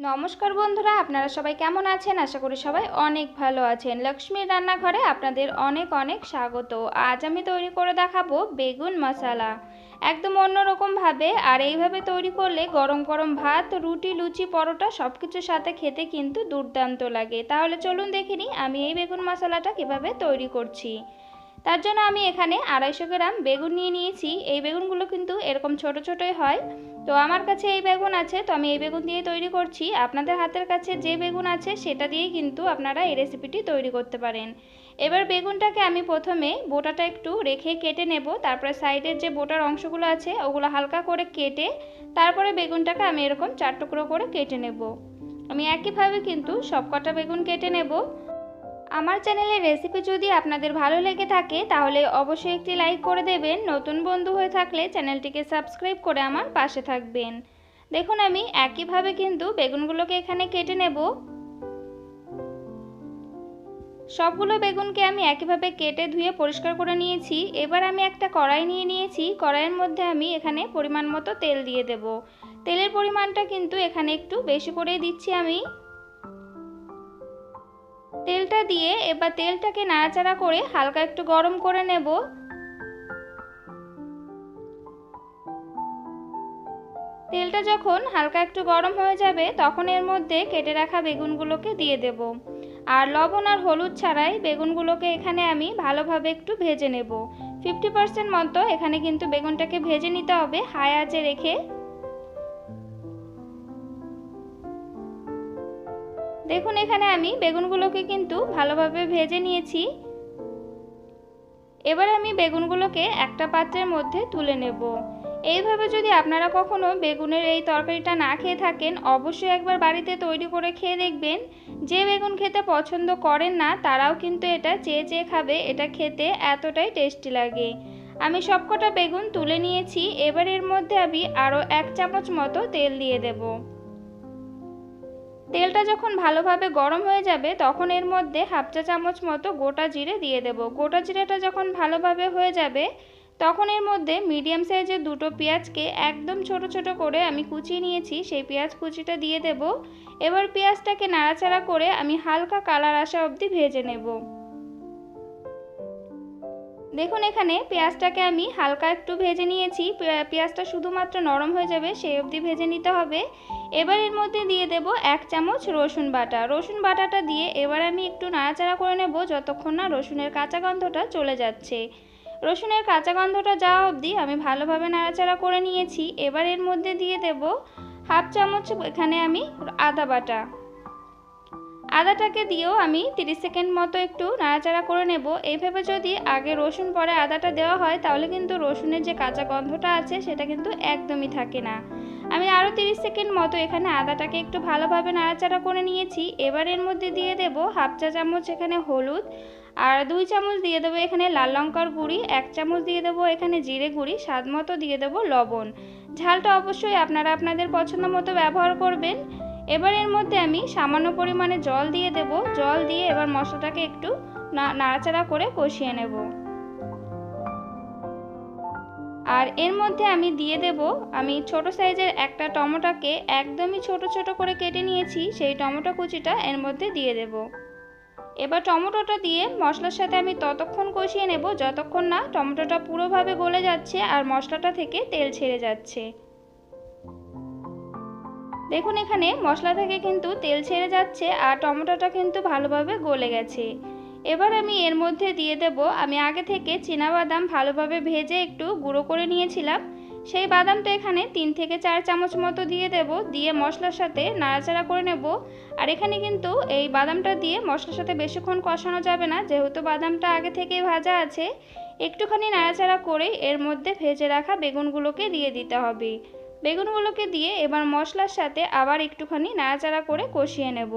নমস্কার বন্ধুরা, আপনারা সবাই কেমন আছেন? আশা করি সবাই অনেক ভালো আছেন। লক্ষ্মীর রান্নাঘরে আপনাদের অনেক অনেক স্বাগত। আজ আমি তৈরি করে দেখাবো বেগুন মশালা। একদম অন্যরকমভাবে আর এইভাবে তৈরি করলে গরম গরম ভাত, রুটি, লুচি, পরোটা সব কিছুর সাথে খেতে কিন্তু দুর্দান্ত লাগে। তাহলে চলুন দেখে আমি এই বেগুন মশলাটা কীভাবে তৈরি করছি। তার জন্য আমি এখানে আড়াইশো গ্রাম বেগুন নিয়ে নিয়েছি। এই বেগুনগুলো কিন্তু এরকম ছোট ছোটোই হয়। তো আমার কাছে এই বেগুন আছে, তো আমি এই বেগুন দিয়ে তৈরি করছি। আপনাদের হাতের কাছে যে বেগুন আছে, সেটা দিয়েই কিন্তু আপনারা এই রেসিপিটি তৈরি করতে পারেন। এবার বেগুনটাকে আমি প্রথমে বোটাটা একটু রেখে কেটে নেব। তারপরে সাইডের যে বোটার অংশগুলো আছে, ওগুলো হালকা করে কেটে তারপরে বেগুনটাকে আমি এরকম চার টুকরো করে কেটে নেব। আমি একইভাবে কিন্তু সব কটা বেগুন কেটে নেব। আমার চ্যানেলের রেসিপি যদি আপনাদের ভালো লেগে থাকে, তাহলে অবশ্যই একটি লাইক করে দেবেন। নতুন বন্ধু হয়ে থাকলে চ্যানেলটিকে সাবস্ক্রাইব করে আমার পাশে থাকবেন। দেখুন আমি একইভাবে কিন্তু বেগুনগুলোকে এখানে কেটে নেব। সবগুলো বেগুনকে আমি একইভাবে কেটে ধুয়ে পরিষ্কার করে নিয়েছি। এবার আমি একটা কড়াই নিয়ে নিয়েছি। কড়াইয়ের মধ্যে আমি এখানে পরিমাণ মতো তেল দিয়ে দেব। তেলের পরিমাণটা কিন্তু এখানে একটু বেশি করেই দিচ্ছি আমি। তেলটা দিয়ে এবার তেলটাকে নাড়াচাড়া করে হালকা একটু গরম করে নেব। তেলটা যখন হালকা একটু গরম হয়ে যাবে, তখন এর মধ্যে কেটে রাখা বেগুনগুলোকে দিয়ে দেব। আর লবণ আর হলুদ ছাড়াই বেগুনগুলোকে এখানে আমি ভালোভাবে একটু ভেজে নেব। ফিফটি পার্সেন্ট মতো এখানে কিন্তু বেগুনটাকে ভেজে নিতে হবে, হাই আঁচে রেখে দেখুন, এখানে আমি বেগুনগুলোকে কিন্তু ভালোভাবে ভেজে নিয়েছি। এবার আমি বেগুনগুলোকে একটা পাত্রের মধ্যে তুলে নেব। এইভাবে যদি আপনারা কখনো বেগুনের এই তরকারিটা না খেয়ে থাকেন, অবশ্যই একবার বাড়িতে তৈরি করে খেয়ে দেখবেন। যে বেগুন খেতে পছন্দ করেন না, তারাও কিন্তু এটা চেয়ে চেয়ে খাবে। এটা খেতে এতটাই টেস্টি লাগে। আমি সবকটা বেগুন তুলে নিয়েছি। এবার এর মধ্যে আমি আরও এক চামচ মতো তেল দিয়ে দেবো। তেলটা যখন ভালোভাবে গরম হয়ে যাবে, তখন এর মধ্যে হাফ চা চামচ মতো গোটা জিরে দিয়ে দেব। গোটা জিরেটা যখন ভালোভাবে হয়ে যাবে, তখন এর মধ্যে মিডিয়াম সাইজের দুটো পেঁয়াজকে একদম ছোট ছোট করে আমি কুচিয়ে নিয়েছি, সেই পেঁয়াজ কুচিটা দিয়ে দেব। এবার পেঁয়াজটাকে নাড়াচাড়া করে আমি হালকা কালার আসা অবধি ভেজে নেব। দেখুন এখানে পেঁয়াজটাকে আমি হালকা একটু ভেজে নিয়েছি। পেঁয়াজটা শুধুমাত্র নরম হয়ে যাবে, সেই অবধি ভেজে নিতে হবে। এবার এর মধ্যে দিয়ে দেব এক চামচ রসুন বাটা। রসুন বাটাটা দিয়ে এবার আমি একটু নাড়াচাড়া করে নেব যতক্ষণ না রসুনের কাঁচা গন্ধটা চলে যাচ্ছে। রসুনের কাঁচা গন্ধটা যাওয়া অবধি আমি ভালোভাবে নাড়াচাড়া করে নিয়েছি। এবার এর মধ্যে দিয়ে দেব হাফ চামচ এখানে আমি আদা বাটা। আদাটাকে দিয়েও আমি 30 সেকেন্ড মতো একটু নাড়াচাড়া করে নেব। এইভাবে যদি আগে রসুন, পরে আদাটা দেওয়া হয়, তাহলে কিন্তু রসুনের যে কাঁচা গন্ধটা আছে, সেটা কিন্তু একদমই থাকে না। আমি আরও 30 সেকেন্ড মতো এখানে আদাটাকে একটু ভালোভাবে নাড়াচাড়া করে নিয়েছি। এবার এর মধ্যে দিয়ে দেব হাফ চা চামচ এখানে হলুদ আর দুই চামচ দিয়ে দেবো এখানে লাল লঙ্কার গুঁড়ি, এক চামচ দিয়ে দেবো এখানে জিরে গুঁড়ি, স্বাদ মতো দিয়ে দেবো লবণ। ঝালটা অবশ্যই আপনারা আপনাদের পছন্দ মতো ব্যবহার করবেন। এবার এর মধ্যে আমি সামান্য পরিমাণে জল দিয়ে দেব। জল দিয়ে এবার মশলাটাকে একটু নাড়াচাড়া করে কষিয়ে নেব। আর এর মধ্যে আমি দিয়ে দেব, আমি ছোট সাইজের একটা টমেটোকে একদমই ছোট ছোট করে কেটে নিয়েছি, সেই টমেটো কুচিটা এর মধ্যে দিয়ে দেব। এবার টমেটোটা দিয়ে মশলার সাথে আমি ততক্ষণ কষিয়ে নেব, যতক্ষণ না টমেটোটা পুরোভাবে গলে যাচ্ছে আর মশলাটা থেকে তেল ছেড়ে যাচ্ছে। দেখুন এখানে মশলা থেকে কিন্তু তেল ছেড়ে যাচ্ছে আর টমেটোটা কিন্তু ভালোভাবে গলে গেছে। এবার আমি এর মধ্যে দিয়ে দেব। আমি আগে থেকে বাদাম ভালোভাবে ভেজে একটু গুঁড়ো করে নিয়েছিলাম। সেই বাদামটা এখানে তিন থেকে চার চামচ মতো দিয়ে দেব। দিয়ে মশলার সাথে নাড়াচাড়া করে নেব। আর এখানে কিন্তু এই বাদামটা দিয়ে মশলার সাথে বেশিক্ষণ কষানো যাবে না। যেহেতু বাদামটা আগে থেকেই ভাজা আছে, একটুখানি নাড়াচাড়া করে এর মধ্যে ভেজে রাখা বেগুনগুলোকে দিয়ে দিতে হবে। বেগুনগুলোকে দিয়ে এবার মশলার সাথে আবার একটুখানি নাড়াচাড়া করে কষিয়ে নেব।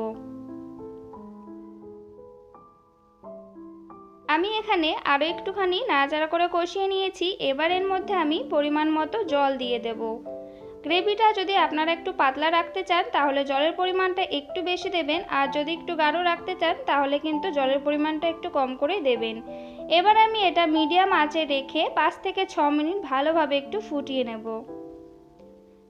আমি এখানে আরও একটুখানি নাড়াচাড়া করে কষিয়ে নিয়েছি। এবার এর মধ্যে আমি পরিমাণ মতো জল দিয়ে দেব। গ্রেভিটা যদি আপনারা একটু পাতলা রাখতে চান, তাহলে জলের পরিমাণটা একটু বেশি দেবেন। আর যদি একটু গাঢ় রাখতে চান, তাহলে কিন্তু জলের পরিমাণটা একটু কম করে দেবেন। এবার আমি এটা মিডিয়াম আঁচে রেখে পাঁচ থেকে ছ মিনিট ভালোভাবে একটু ফুটিয়ে নেব।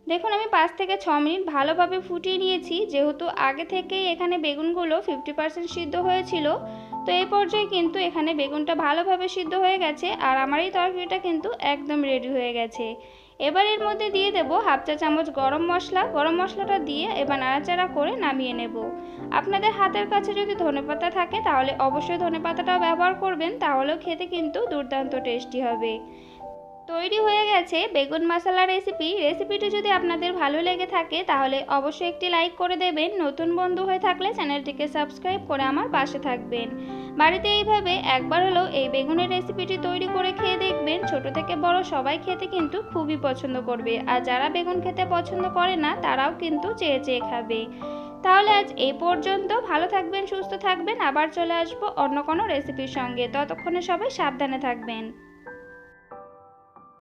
দেখুন, আমি পাঁচ থেকে ছ মিনিট ভালোভাবে ফুটিয়ে নিয়েছি। যেহেতু আগে থেকেই এখানে বেগুনগুলো ফিফটি পার্সেন্ট সিদ্ধ হয়েছিল তো এই পর্যায়ে কিন্তু এখানে বেগুনটা ভালোভাবে সিদ্ধ হয়ে গেছে আর আমার এই তরকারিটা কিন্তু একদম রেডি হয়ে গেছে। এবার এর মধ্যে দিয়ে দেবো হাফ চা চামচ গরম মশলা। গরম মশলাটা দিয়ে এবার নাড়াচাড়া করে নামিয়ে নেব। আপনাদের হাতের কাছে যদি ধনেপাতা থাকে তাহলে অবশ্যই ধনেপাতাটাও ব্যবহার করবেন, তাহলেও খেতে কিন্তু দুর্দান্ত টেস্টি হবে। তৈরি হয়ে গেছে বেগুন মশলা রেসিপি রেসিপিটি যদি আপনাদের ভালো লেগে থাকে, তাহলে অবশ্যই একটি লাইক করে দেবেন। নতুন বন্ধু হয়ে থাকলে চ্যানেলটিকে সাবস্ক্রাইব করে আমার পাশে থাকবেন। বাড়িতে এইভাবে একবার হলেও এই বেগুনের রেসিপিটি তৈরি করে খেয়ে দেখবেন। ছোট থেকে বড় সবাই খেতে কিন্তু খুবই পছন্দ করবে। আর যারা বেগুন খেতে পছন্দ করে না, তারাও কিন্তু চেয়ে চেয়ে খাবে। তাহলে আজ এই পর্যন্ত। ভালো থাকবেন, সুস্থ থাকবেন। আবার চলে আসব অন্য কোনো রেসিপির সঙ্গে। ততক্ষণে সবাই সাবধানে থাকবেন।